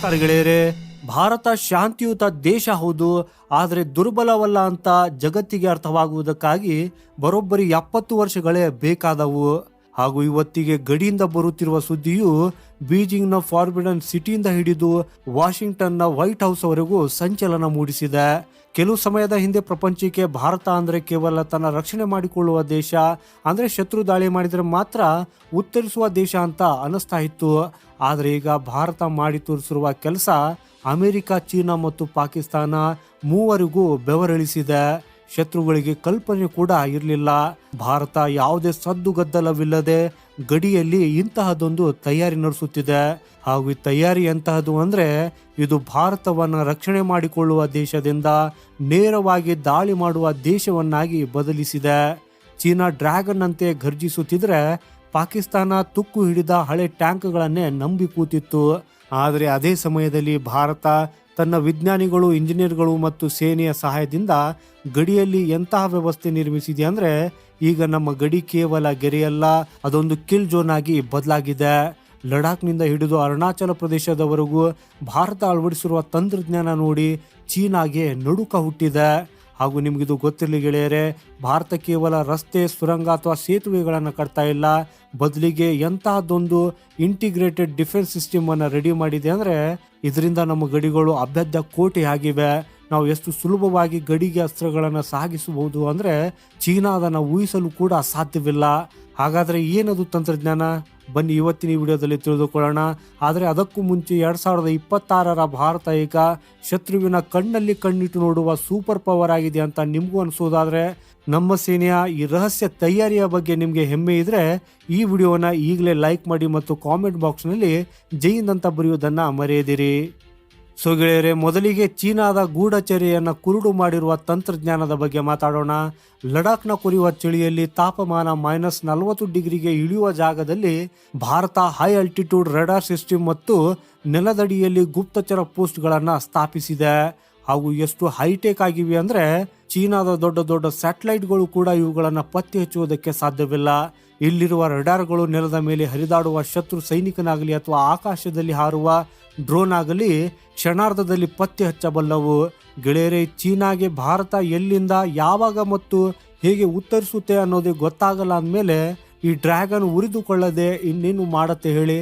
ನಮಸ್ಕಾರ ಗೆಳೆಯರೆ ಭಾರತ ಶಾಂತಿಯುತ ದೇಶ ಹೌದು, ಆದರೆ ದುರ್ಬಲವಲ್ಲ ಅಂತ ಜಗತ್ತಿಗೆ ಅರ್ಥವಾಗುವುದಕ್ಕಾಗಿ ಬರೋಬ್ಬರಿ ಎಪ್ಪತ್ತು ವರ್ಷಗಳೇ ಬೇಕಾದವು. ಹಾಗೂ ಇವತ್ತಿಗೆ ಗಡಿಯಿಂದ ಬರುತ್ತಿರುವ ಸುದ್ದಿಯು ಬೀಜಿಂಗ್ನ ಫಾರ್ಬಿಡನ್ ಸಿಟಿಯಿಂದ ಹಿಡಿದು ವಾಷಿಂಗ್ಟನ್ನ ವೈಟ್ ಹೌಸ್ ವರೆಗೂ ಸಂಚಲನ ಮೂಡಿಸಿದೆ. ಕೆಲವು ಸಮಯದ ಹಿಂದೆ ಪ್ರಪಂಚಕ್ಕೆ ಭಾರತ ಅಂದರೆ ಕೇವಲ ತನ್ನ ರಕ್ಷಣೆ ಮಾಡಿಕೊಳ್ಳುವ ದೇಶ, ಅಂದರೆ ಶತ್ರು ದಾಳಿ ಮಾಡಿದರೆ ಮಾತ್ರ ಉತ್ತರಿಸುವ ದೇಶ ಅಂತ ಅನಿಸ್ತಾ ಇತ್ತು. ಆದರೆ ಈಗ ಭಾರತ ಮಾಡಿ ತೋರಿಸಿರುವ ಕೆಲಸ ಅಮೆರಿಕ, ಚೀನಾ ಮತ್ತು ಪಾಕಿಸ್ತಾನ ಮೂವರಿಗೂ ಬೆವರಿಳಿಸಿದೆ. ಶತ್ರುಗಳಿಗೆ ಕಲ್ಪನೆ ಕೂಡ ಇರಲಿಲ್ಲ. ಭಾರತ ಯಾವುದೇ ಸದ್ದುಗದ್ದಲವಿಲ್ಲದೆ ಗಡಿಯಲ್ಲಿ ಇಂತಹದೊಂದು ತಯಾರಿ ನಡೆಸುತ್ತಿದೆ. ಹಾಗೂ ಈ ತಯಾರಿ ಎಂತಹದ್ದು ಅಂದ್ರೆ ಇದು ಭಾರತವನ್ನ ರಕ್ಷಣೆ ಮಾಡಿಕೊಳ್ಳುವ ದೇಶದಿಂದ ನೇರವಾಗಿ ದಾಳಿ ಮಾಡುವ ದೇಶವನ್ನಾಗಿ ಬದಲಿಸಿದೆ. ಚೀನಾ ಡ್ರ್ಯಾಗನ್ ಅಂತೆ ಘರ್ಜಿಸುತ್ತಿದ್ರೆ ಪಾಕಿಸ್ತಾನ ತುಕ್ಕು ಹಿಡಿದ ಹಳೆ ಟ್ಯಾಂಕ್ಗಳನ್ನೇ ನಂಬಿ ಕೂತಿತ್ತು. ಆದರೆ ಅದೇ ಸಮಯದಲ್ಲಿ ಭಾರತ ತನ್ನ ವಿಜ್ಞಾನಿಗಳು, ಇಂಜಿನಿಯರ್ಗಳು ಮತ್ತು ಸೇನೆಯ ಸಹಾಯದಿಂದ ಗಡಿಯಲ್ಲಿ ಎಂತಹ ವ್ಯವಸ್ಥೆ ನಿರ್ಮಿಸಿದೆ ಅಂದ್ರೆ ಈಗ ನಮ್ಮ ಗಡಿ ಕೇವಲ ಗೆರೆಯಲ್ಲ, ಅದೊಂದು ಕಿಲ್ ಜೋನ್ ಆಗಿ ಬದಲಾಗಿದೆ. ಲಡಾಖ್ನಿಂದ ಹಿಡಿದು ಅರುಣಾಚಲ ಪ್ರದೇಶದವರೆಗೂ ಭಾರತ ಅಳವಡಿಸಿರುವ ತಂತ್ರಜ್ಞಾನ ನೋಡಿ ಚೀನಾಗೆ ನಡುಕ ಹುಟ್ಟಿದೆ. ಹಾಗೂ ನಿಮಗಿದು ಗೊತ್ತಿರಲಿ ಗೆಳೆಯರೆ, ಭಾರತ ಕೇವಲ ರಸ್ತೆ, ಸುರಂಗ ಅಥವಾ ಸೇತುವೆಗಳನ್ನು ಕಟ್ತಾ ಇಲ್ಲ. ಬದಲಿಗೆ ಎಂತಹದ್ದೊಂದು ಇಂಟಿಗ್ರೇಟೆಡ್ ಡಿಫೆನ್ಸ್ ಸಿಸ್ಟಮ್ ಅನ್ನ ರೆಡಿ ಮಾಡಿದೆ ಅಂದ್ರೆ ಇದರಿಂದ ನಮ್ಮ ಗಡಿಗಳು ಅಭ್ಯರ್ಥ ಕೋಟೆ ಆಗಿವೆ. ನಾವು ಎಷ್ಟು ಸುಲಭವಾಗಿ ಗಡಿಗೆ ಅಸ್ತ್ರಗಳನ್ನು ಸಾಗಿಸಬಹುದು ಅಂದ್ರೆ ಚೀನಾ ಅದನ್ನು ಊಹಿಸಲು ಕೂಡ ಸಾಧ್ಯವಿಲ್ಲ. ಹಾಗಾದರೆ ಏನದು ತಂತ್ರಜ್ಞಾನ? ಬನ್ನಿ ಇವತ್ತಿನ ಈ ವಿಡಿಯೋದಲ್ಲಿ ತಿಳಿದುಕೊಳ್ಳೋಣ. ಆದರೆ ಅದಕ್ಕೂ ಮುಂಚೆ ಎರಡು ಸಾವಿರದ ಇಪ್ಪತ್ತಾರರ ಭಾರತ ಈಗ ಶತ್ರುವಿನ ಕಣ್ಣಲ್ಲಿ ಕಣ್ಣಿಟ್ಟು ನೋಡುವ ಸೂಪರ್ ಪವರ್ ಆಗಿದೆ ಅಂತ ನಿಮಗೂ ಅನಿಸೋದಾದರೆ, ನಮ್ಮ ಸೇನೆಯ ಈ ರಹಸ್ಯ ತಯಾರಿಯ ಬಗ್ಗೆ ನಿಮಗೆ ಹೆಮ್ಮೆ ಇದ್ದರೆ ಈ ವಿಡಿಯೋನ ಈಗಲೇ ಲೈಕ್ ಮಾಡಿ ಮತ್ತು ಕಾಮೆಂಟ್ ಬಾಕ್ಸ್ನಲ್ಲಿ ಜೈನ್ ಅಂತ ಬರೆಯುವುದನ್ನು ಮರೆಯದಿರಿ. ಸೊ ಗೆಳೆಯರೆ ಮೊದಲಿಗೆ ಚೀನಾದ ಗೂಢಚರ್ಯೆಯನ್ನು ಕುರುಡು ಮಾಡಿರುವ ತಂತ್ರಜ್ಞಾನದ ಬಗ್ಗೆ ಮಾತಾಡೋಣ. ಲಡಾಖ್ನ ಕುರಿಯುವ ಚಳಿಯಲ್ಲಿ ತಾಪಮಾನ ಮೈನಸ್ ನಲವತ್ತು ಡಿಗ್ರಿಗೆ ಇಳಿಯುವ ಜಾಗದಲ್ಲಿ Bharat high altitude radar system ಮತ್ತು ನೆಲದಡಿಯಲ್ಲಿ ಗುಪ್ತಚರ ಪೋಸ್ಟ್ಗಳನ್ನು ಸ್ಥಾಪಿಸಿದೆ. ಹಾಗೂ ಎಷ್ಟು ಹೈಟೆಕ್ ಆಗಿವೆ ಅಂದ್ರೆ ಚೀನಾದ ದೊಡ್ಡ ದೊಡ್ಡ ಸ್ಯಾಟಲೈಟ್ಗಳು ಕೂಡ ಇವುಗಳನ್ನು ಪತ್ತೆ ಹಚ್ಚುವುದಕ್ಕೆ ಸಾಧ್ಯವಿಲ್ಲ. ಇಲ್ಲಿರುವ ರಡಾರ್ಗಳು ನೆಲದ ಮೇಲೆ ಹರಿದಾಡುವ ಶತ್ರು ಸೈನಿಕನಾಗಲಿ ಅಥವಾ ಆಕಾಶದಲ್ಲಿ ಹಾರುವ ಡ್ರೋನ್ ಆಗಲಿ ಕ್ಷಣಾರ್ಧದಲ್ಲಿ ಪತ್ತೆ ಹಚ್ಚಬಲ್ಲವು. ಗೆಳೆಯರೇ, ಚೀನಾಗೆ ಭಾರತ ಎಲ್ಲಿಂದ, ಯಾವಾಗ ಮತ್ತು ಹೇಗೆ ಉತ್ತರಿಸುತ್ತೆ ಅನ್ನೋದೇ ಗೊತ್ತಾಗಲ್ಲ ಅಂದಮೇಲೆ ಈ ಡ್ರ್ಯಾಗನ್ ಉರಿದುಕೊಳ್ಳದೆ ಇನ್ನೇನು ಮಾಡತ್ತೆ ಹೇಳಿ?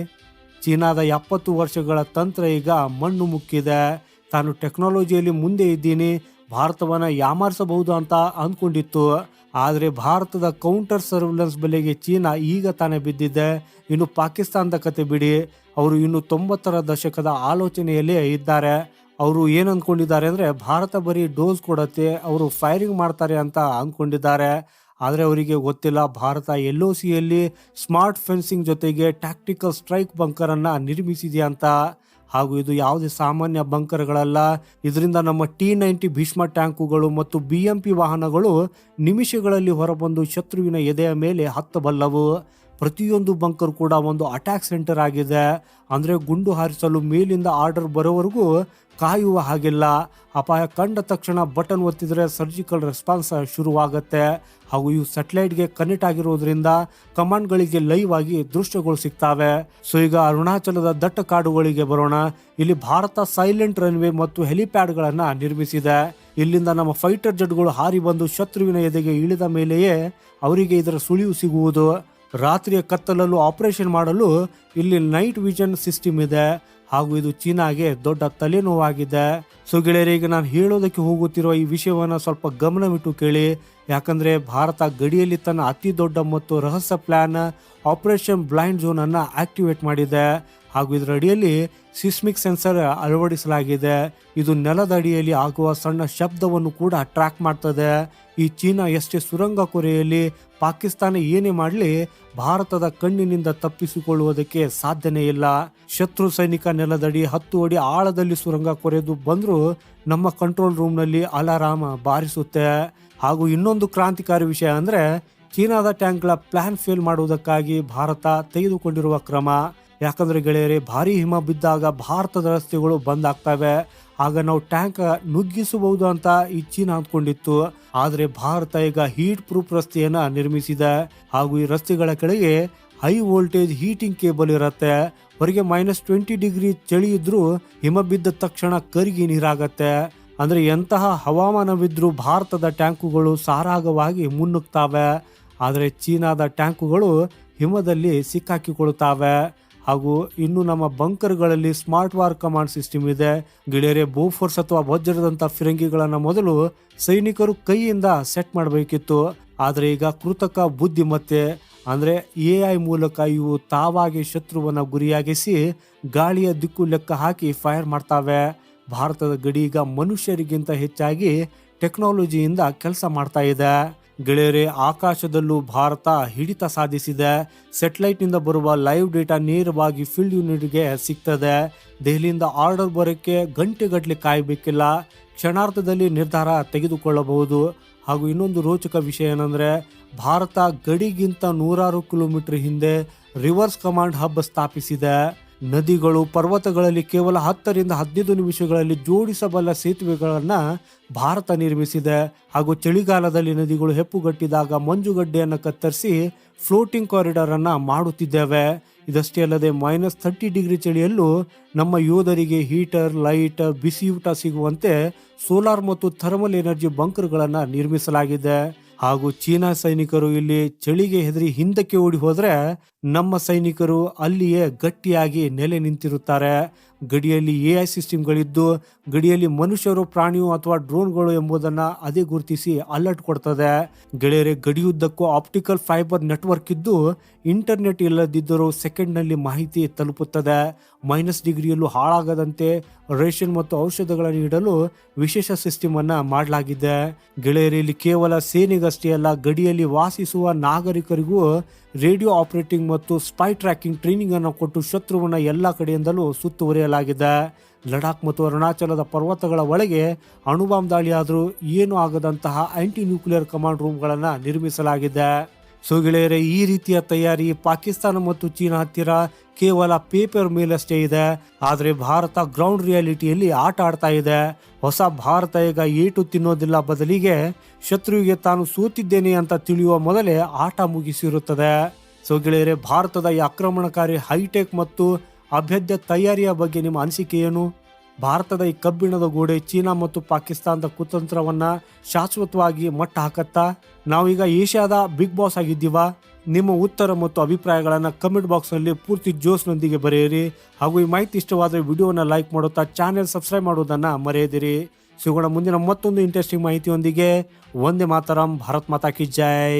ಚೀನಾದ ಎಪ್ಪತ್ತು ವರ್ಷಗಳ ತಂತ್ರ ಈಗ ಮಣ್ಣು ಮುಕ್ಕಿದೆ. ತಾನು ಟೆಕ್ನಾಲಜಿಯಲ್ಲಿ ಮುಂದೆ ಇದ್ದೀನಿ, ಭಾರತವನ್ನು ಯಾಮಾರಿಸಬಹುದು ಅಂತ ಅಂದ್ಕೊಂಡಿತ್ತು. ಆದರೆ ಭಾರತದ ಕೌಂಟರ್ ಸರ್ವಿಲೆನ್ಸ್ ಬೆಲೆಗೆ ಚೀನಾ ಈಗ ತಾನೇ ಬಿದ್ದಿದೆ. ಇನ್ನು ಪಾಕಿಸ್ತಾನದ ಕತೆ ಬಿಡಿ. ಅವರು ಇನ್ನು ತೊಂಬತ್ತರ ದಶಕದ ಆಲೋಚನೆಯಲ್ಲೇ ಇದ್ದಾರೆ. ಅವರು ಏನು ಅಂದ್ಕೊಂಡಿದ್ದಾರೆ ಅಂದರೆ ಭಾರತ ಬರೀ ಡೋಸ್ ಕೊಡತ್ತೆ, ಅವರು ಫೈರಿಂಗ್ ಮಾಡ್ತಾರೆ ಅಂತ ಅಂದ್ಕೊಂಡಿದ್ದಾರೆ. ಆದರೆ ಅವರಿಗೆ ಗೊತ್ತಿಲ್ಲ, ಭಾರತ ಎಲ್ ಒ ಸಿಯಲ್ಲಿ ಸ್ಮಾರ್ಟ್ ಫೆನ್ಸಿಂಗ್ ಜೊತೆಗೆ ಟ್ಯಾಕ್ಟಿಕಲ್ ಸ್ಟ್ರೈಕ್ ಬಂಕರನ್ನು ನಿರ್ಮಿಸಿದೆ ಅಂತ. ಹಾಗೂ ಇದು ಯಾವುದೇ ಸಾಮಾನ್ಯ ಬಂಕರ್ಗಳಲ್ಲ. ಇದರಿಂದ ನಮ್ಮ ಟಿ ನೈಂಟಿ ಭೀಷ್ಮ ಟ್ಯಾಂಕುಗಳು ಮತ್ತು ಬಿ ವಾಹನಗಳು ನಿಮಿಷಗಳಲ್ಲಿ ಹೊರಬಂದು ಶತ್ರುವಿನ ಎದೆಯ ಮೇಲೆ ಹತ್ತಬಲ್ಲವು. ಪ್ರತಿಯೊಂದು ಬಂಕರ್ ಕೂಡ ಒಂದು ಅಟ್ಯಾಕ್ ಸೆಂಟರ್ ಆಗಿದೆ. ಅಂದರೆ ಗುಂಡು ಹಾರಿಸಲು ಮೇಲಿಂದ ಆರ್ಡರ್ ಬರೋವರೆಗೂ ಕಾಯುವ ಹಾಗಿಲ್ಲ. ಅಪಾಯ ಕಂಡ ತಕ್ಷಣ ಬಟನ್ ಒತ್ತಿದರೆ ಸರ್ಜಿಕಲ್ ರೆಸ್ಪಾನ್ಸ್ ಶುರುವಾಗುತ್ತೆ. ಹಾಗೂ ಇವು ಸ್ಯಾಟಲೈಟ್ಗೆ ಕನೆಕ್ಟ್ ಆಗಿರೋದ್ರಿಂದ ಕಮಾಂಡ್ಗಳಿಗೆ ಲೈವ್ ಆಗಿ ದೃಶ್ಯಗಳು ಸಿಗ್ತಾವೆ. ಸೊ ಈಗ ಅರುಣಾಚಲದ ದಟ್ಟ ಕಾಡುಗಳಿಗೆ ಬರೋಣ. ಇಲ್ಲಿ ಭಾರತ ಸೈಲೆಂಟ್ ರನ್ವೇ ಮತ್ತು ಹೆಲಿಪ್ಯಾಡ್ಗಳನ್ನು ನಿರ್ಮಿಸಿದೆ. ಇಲ್ಲಿಂದ ನಮ್ಮ ಫೈಟರ್ ಜೆಟ್ಗಳು ಹಾರಿ ಬಂದು ಶತ್ರುವಿನ ಎದೆಗೆ ಇಳಿದ ಮೇಲೆಯೇ ಅವರಿಗೆ ಇದರ ಸುಳಿವು ಸಿಗುವುದು. ರಾತ್ರಿಯ ಕತ್ತಲಲ್ಲೂ ಆಪರೇಷನ್ ಮಾಡಲು ಇಲ್ಲಿ ನೈಟ್ ವಿಷನ್ ಸಿಸ್ಟಮ್ ಇದೆ. ಹಾಗೂ ಇದು ಚೀನಾಗೆ ದೊಡ್ಡ ತಲೆನೋವಾಗಿದೆ. ಸೊ ಗೆಳೆಯರಿಗೆ ನಾನು ಹೇಳೋದಕ್ಕೆ ಹೋಗುತ್ತಿರುವ ಈ ವಿಷಯವನ್ನು ಸ್ವಲ್ಪ ಗಮನವಿಟ್ಟು ಕೇಳಿ. ಯಾಕಂದ್ರೆ ಭಾರತ ಗಡಿಯಲ್ಲಿ ತನ್ನ ಅತಿ ದೊಡ್ಡ ಮತ್ತು ರಹಸ್ಯ ಪ್ಲಾನ್ ಆಪರೇಷನ್ ಬ್ಲೈಂಡ್ ಝೋನ್ ಅನ್ನ ಆಕ್ಟಿವೇಟ್ ಮಾಡಿದೆ. ಹಾಗೂ ಇದರ ಅಡಿಯಲ್ಲಿ ಸಿಸ್ಮಿಕ್ ಸೆನ್ಸರ್ ಅಳವಡಿಸಲಾಗಿದೆ. ಇದು ನೆಲದ ಅಡಿಯಲ್ಲಿ ಆಗುವ ಸಣ್ಣ ಶಬ್ದವನ್ನು ಕೂಡ ಟ್ರ್ಯಾಕ್ ಮಾಡ್ತದೆ. ಈ ಚೀನಾ ಎಷ್ಟೇ ಸುರಂಗ ಕೊರೆಯಲ್ಲಿ ಪಾಕಿಸ್ತಾನ ಏನೇ ಮಾಡಲಿ, ಭಾರತದ ಕಣ್ಣಿನಿಂದ ತಪ್ಪಿಸಿಕೊಳ್ಳುವುದಕ್ಕೆ ಸಾಧ್ಯನೇ ಇಲ್ಲ. ಶತ್ರು ಸೈನಿಕ ನೆಲದಡಿ ಹತ್ತು ಅಡಿ ಆಳದಲ್ಲಿ ಸುರಂಗ ಕೊರೆದು ಬಂದರೂ ನಮ್ಮ ಕಂಟ್ರೋಲ್ ರೂಮ್ನಲ್ಲಿ ಅಲಾರಾಮ್ ಬಾರಿಸುತ್ತೆ. ಹಾಗೂ ಇನ್ನೊಂದು ಕ್ರಾಂತಿಕಾರಿ ವಿಷಯ ಅಂದರೆ, ಚೀನಾದ ಟ್ಯಾಂಕ್ಗಳ ಪ್ಲಾನ್ ಫೇಲ್ ಮಾಡುವುದಕ್ಕಾಗಿ ಭಾರತ ತೆಗೆದುಕೊಂಡಿರುವ ಕ್ರಮ. ಯಾಕಂದ್ರೆ ಗೆಳೆಯರೆ, ಭಾರಿ ಹಿಮ ಬಿದ್ದಾಗ ಭಾರತದ ರಸ್ತೆಗಳು ಬಂದ್ ಆಗ್ತವೆ. ಆಗ ನಾವು ಟ್ಯಾಂಕ್ ನುಗ್ಗಿಸಬಹುದು ಅಂತ ಈ ಚೀನಾ ಅಂದ್ಕೊಂಡಿತ್ತು. ಆದರೆ ಭಾರತ ಈಗ ಹೀಟ್ ಪ್ರೂಫ್ ರಸ್ತೆಯನ್ನ ನಿರ್ಮಿಸಿದೆ. ಹಾಗೂ ಈ ರಸ್ತೆಗಳ ಕೆಳಗೆ ಹೈ ವೋಲ್ಟೇಜ್ ಹೀಟಿಂಗ್ ಕೇಬಲ್ ಇರುತ್ತೆ. ಹೊರಗೆ ಮೈನಸ್ ಟ್ವೆಂಟಿ ಡಿಗ್ರಿ ಚಳಿ ಇದ್ರೂ ಹಿಮ ಬಿದ್ದ ತಕ್ಷಣ ಕರಿಗಿ ನೀರಾಗತ್ತೆ. ಅಂದ್ರೆ ಎಂತಹ ಹವಾಮಾನವಿದ್ರೂ ಭಾರತದ ಟ್ಯಾಂಕುಗಳು ಸಾರಾಗವಾಗಿ ಮುನ್ನುಗ್ತಾವೆ. ಆದರೆ ಚೀನಾದ ಟ್ಯಾಂಕುಗಳು ಹಿಮದಲ್ಲಿ ಸಿಕ್ಕಾಕಿಕೊಳ್ಳುತ್ತವೆ ಹಾಗೂ ಇನ್ನು ನಮ್ಮ ಬಂಕರ್ಗಳಲ್ಲಿ ಸ್ಮಾರ್ಟ್ ವಾರ್ ಕಮಾಂಡ್ ಸಿಸ್ಟಮ್ ಇದೆ. ಗೆಳೆಯರೆ, ಬೋಫೋರ್ಸ್ ಅಥವಾ ವಜ್ರದಂಥ ಫಿರಂಗಿಗಳನ್ನು ಮೊದಲು ಸೈನಿಕರು ಕೈಯಿಂದ ಸೆಟ್ ಮಾಡಬೇಕಿತ್ತು. ಆದರೆ ಈಗ ಕೃತಕ ಬುದ್ಧಿಮತ್ತೆ ಅಂದರೆ ಎ ಐ ಮೂಲಕ ಇವು ತಾವಾಗಿ ಶತ್ರುವನ್ನ ಗುರಿಯಾಗಿಸಿ ಗಾಳಿಯ ದಿಕ್ಕು ಲೆಕ್ಕ ಹಾಕಿ ಫೈರ್ ಮಾಡ್ತಾವೆ. ಭಾರತದ ಗಡಿ ಈಗ ಮನುಷ್ಯರಿಗಿಂತ ಹೆಚ್ಚಾಗಿ ಟೆಕ್ನಾಲಜಿಯಿಂದ ಕೆಲಸ ಮಾಡ್ತಾ ಇದೆ. ಗೆಳೆಯರೆ, ಆಕಾಶದಲ್ಲೂ ಭಾರತ ಹಿಡಿತ ಸಾಧಿಸಿದೆ. ಸೆಟಲೈಟ್ನಿಂದ ಬರುವ ಲೈವ್ ಡೇಟಾ ನೇರವಾಗಿ ಫೀಲ್ಡ್ ಯೂನಿಟ್ಗೆ ಸಿಗ್ತದೆ. ದೆಹಲಿಯಿಂದ ಆರ್ಡರ್ ಬರೋಕ್ಕೆ ಗಂಟೆಗಟ್ಟಲೆ ಕಾಯಬೇಕಿಲ್ಲ. ಕ್ಷಣಾರ್ಧದಲ್ಲಿ ನಿರ್ಧಾರ ತೆಗೆದುಕೊಳ್ಳಬಹುದು. ಹಾಗೂ ಇನ್ನೊಂದು ರೋಚಕ ವಿಷಯ ಏನಂದ್ರೆ, ಭಾರತ ಗಡಿಗಿಂತ ನೂರಾರು ಕಿಲೋಮೀಟರ್ ಹಿಂದೆ ರಿವರ್ಸ್ ಕಮಾಂಡ್ ಹಬ್ ಸ್ಥಾಪಿಸಿದೆ. ನದಿಗಳು, ಪರ್ವತಗಳಲ್ಲಿ ಕೇವಲ ಹತ್ತರಿಂದ ಹದಿನೈದು ನಿಮಿಷಗಳಲ್ಲಿ ಜೋಡಿಸಬಲ್ಲ ಸೇತುವೆಗಳನ್ನು ಭಾರತ ನಿರ್ಮಿಸಿದೆ. ಹಾಗೂ ಚಳಿಗಾಲದಲ್ಲಿ ನದಿಗಳು ಹೆಪ್ಪುಗಟ್ಟಿದಾಗ ಮಂಜುಗಡ್ಡೆಯನ್ನು ಕತ್ತರಿಸಿ ಫ್ಲೋಟಿಂಗ್ ಕಾರಿಡಾರ್ ಅನ್ನ ಮಾಡುತ್ತಿದ್ದೇವೆ. ಇದಷ್ಟೇ ಅಲ್ಲದೆ ಮೈನಸ್ ಥರ್ಟಿ ಡಿಗ್ರಿ ಚಳಿಯಲ್ಲೂ ನಮ್ಮ ಯೋಧರಿಗೆ ಹೀಟರ್ ಲೈಟ್ ಬಿಸಿಯೂಟ ಸಿಗುವಂತೆ ಸೋಲಾರ್ ಮತ್ತು ಥರ್ಮಲ್ ಎನರ್ಜಿ ಬಂಕರ್ಗಳನ್ನು ನಿರ್ಮಿಸಲಾಗಿದೆ. ಹಾಗೂ ಚೀನಾ ಸೈನಿಕರು ಇಲ್ಲಿ ಚಳಿಗೆ ಹೆದರಿ ಹಿಂದಕ್ಕೆ ಓಡಿ ಹೋದ್ರೆ ನಮ್ಮ ಸೈನಿಕರು ಅಲ್ಲಿಯೇ ಗಟ್ಟಿಯಾಗಿ ನೆಲೆ ನಿಂತಿರುತ್ತಾರೆ. ಗಡಿಯಲ್ಲಿ ಎ ಐ ಸಿಸ್ಟಮ್ಗಳಿದ್ದು, ಗಡಿಯಲ್ಲಿ ಮನುಷ್ಯರು, ಪ್ರಾಣಿಯು ಅಥವಾ ಡ್ರೋನ್ಗಳು ಎಂಬುದನ್ನು ಅದೇ ಗುರುತಿಸಿ ಅಲರ್ಟ್ ಕೊಡ್ತದೆ. ಗೆಳೆಯರೆ, ಗಡಿಯುದ್ದಕ್ಕೂ ಆಪ್ಟಿಕಲ್ ಫೈಬರ್ ನೆಟ್ವರ್ಕ್ ಇದ್ದು, ಇಂಟರ್ನೆಟ್ ಇಲ್ಲದಿದ್ದರೂ ಸೆಕೆಂಡ್ನಲ್ಲಿ ಮಾಹಿತಿ ತಲುಪುತ್ತದೆ. ಮೈನಸ್ ಡಿಗ್ರಿಯಲ್ಲೂ ಹಾಳಾಗದಂತೆ ರೇಷನ್ ಮತ್ತು ಔಷಧಗಳನ್ನು ನೀಡಲು ವಿಶೇಷ ಸಿಸ್ಟಮ್ ಮಾಡಲಾಗಿದೆ. ಗೆಳೆಯರಲ್ಲಿ ಕೇವಲ ಸೇನೆಗಷ್ಟೇ ಅಲ್ಲ, ಗಡಿಯಲ್ಲಿ ವಾಸಿಸುವ ನಾಗರಿಕರಿಗೂ ರೇಡಿಯೋ ಆಪರೇಟಿಂಗ್ ಮತ್ತು ಸ್ಪೈ ಟ್ರ್ಯಾಕಿಂಗ್ ಟ್ರೈನಿಂಗ್ ಅನ್ನು ಕೊಟ್ಟು ಶತ್ರುವನ್ನ ಎಲ್ಲ ಕಡೆಯಿಂದಲೂ ಸುತ್ತುವರಿಯಲಾಗಿದೆ. ಲಡಾಖ್ ಮತ್ತು ಅರುಣಾಚಲದ ಪರ್ವತಗಳ ಒಳಗೆ ಅಣುಬಾಂಬ್ ದಾಳಿಯಾದರೂ ಏನು ಆಗದಂತಹ ಆಂಟಿ ನ್ಯೂಕ್ಲಿಯರ್ ಕಮಾಂಡ್ ರೂಮ್ಗಳನ್ನು ನಿರ್ಮಿಸಲಾಗಿದೆ. ಸೊ ಗೆಳೆಯರೆ, ಈ ರೀತಿಯ ತಯಾರಿ ಪಾಕಿಸ್ತಾನ ಮತ್ತು ಚೀನಾ ಹತ್ತಿರ ಕೇವಲ ಪೇಪರ್ ಮೇಲಷ್ಟೇ ಇದೆ. ಆದರೆ ಭಾರತ ಗ್ರೌಂಡ್ ರಿಯಾಲಿಟಿಯಲ್ಲಿ ಆಟ ಆಡ್ತಾ ಇದೆ. ಹೊಸ ಭಾರತ ಈಗ ಏಟು ತಿನ್ನೋದಿಲ್ಲ ಬದಲಿಗೆ ಶತ್ರುವಿಗೆ ತಾನು ಸೋತಿದ್ದೇನೆ ಅಂತ ತಿಳಿಯುವ ಮೊದಲೇ ಆಟ ಮುಗಿಸಿರುತ್ತದೆ. ಸೊ ಗೆಳೆಯರೆ, ಭಾರತದ ಈ ಆಕ್ರಮಣಕಾರಿ ಹೈಟೆಕ್ ಮತ್ತು ಅಭ್ಯರ್ಥ ತಯಾರಿಯ ಬಗ್ಗೆ ನಿಮ್ಮ ಅನಿಸಿಕೆ ಏನು? ಭಾರತದ ಈ ಕಬ್ಬಿಣದ ಗೋಡೆ ಚೀನಾ ಮತ್ತು ಪಾಕಿಸ್ತಾನದ ಕುತಂತ್ರವನ್ನ ಶಾಶ್ವತವಾಗಿ ಮಟ್ಟ ಹಾಕತ್ತಾ ನಾವೀಗ ಏಷ್ಯಾದ ಬಿಗ್ ಬಾಸ್ ಆಗಿದ್ದೀವಾ? ನಿಮ್ಮ ಉತ್ತರ ಮತ್ತು ಅಭಿಪ್ರಾಯಗಳನ್ನು ಕಮೆಂಟ್ ಬಾಕ್ಸ್ನಲ್ಲಿ ಪೂರ್ತಿ ಜೋಸ್ನೊಂದಿಗೆ ಬರೆಯಿರಿ. ಹಾಗೂ ಈ ಮಾಹಿತಿ ಇಷ್ಟವಾದರೆ ವಿಡಿಯೋನ ಲೈಕ್ ಮಾಡುತ್ತಾ ಚಾನೆಲ್ ಸಬ್ಸ್ಕ್ರೈಬ್ ಮಾಡೋದನ್ನು ಮರೆಯದಿರಿ. ಸಿಗೋಣ ಮುಂದಿನ ಮತ್ತೊಂದು ಇಂಟ್ರೆಸ್ಟಿಂಗ್ ಮಾಹಿತಿಯೊಂದಿಗೆ. ಒಂದೇ ಮಾತರಂ, ಭಾರತ್ ಮಾತಾ ಕಿ ಜೈ.